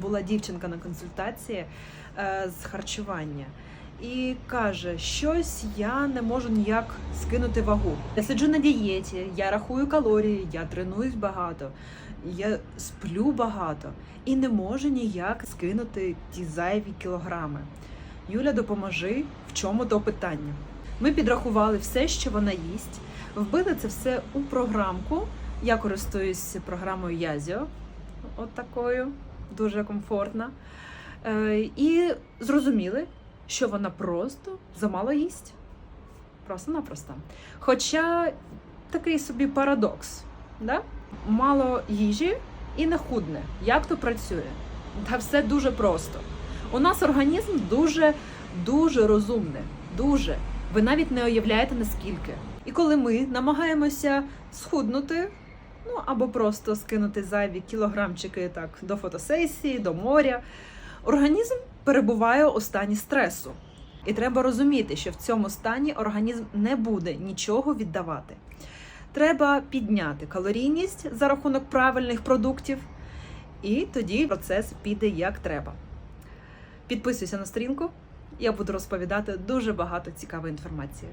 була дівчинка на консультації е, з харчування. І каже, щось я не можу ніяк скинути вагу. Я сиджу на дієті, я рахую калорії, я тренуюсь багато, я сплю багато і не можу ніяк скинути ті зайві кілограми. Юля, допоможи, в чому то питання. Ми підрахували все, що вона їсть, вбили це все у програмку. Я користуюсь програмою Язіо, от такою, дуже комфортна. Е, і зрозуміли, що вона просто замало їсть. Просто-напросто. Хоча такий собі парадокс. Да? Мало їжі і не худне. Як то працює? Та все дуже просто. У нас організм дуже, дуже розумний. Дуже. Ви навіть не уявляєте наскільки. І коли ми намагаємося схуднути, ну або просто скинути зайві кілограмчики так до фотосесії, до моря, організм перебуває у стані стресу. І треба розуміти, що в цьому стані організм не буде нічого віддавати. Треба підняти калорійність за рахунок правильних продуктів, і тоді процес піде як треба. Підписуйся на сторінку, я буду розповідати дуже багато цікавої інформації.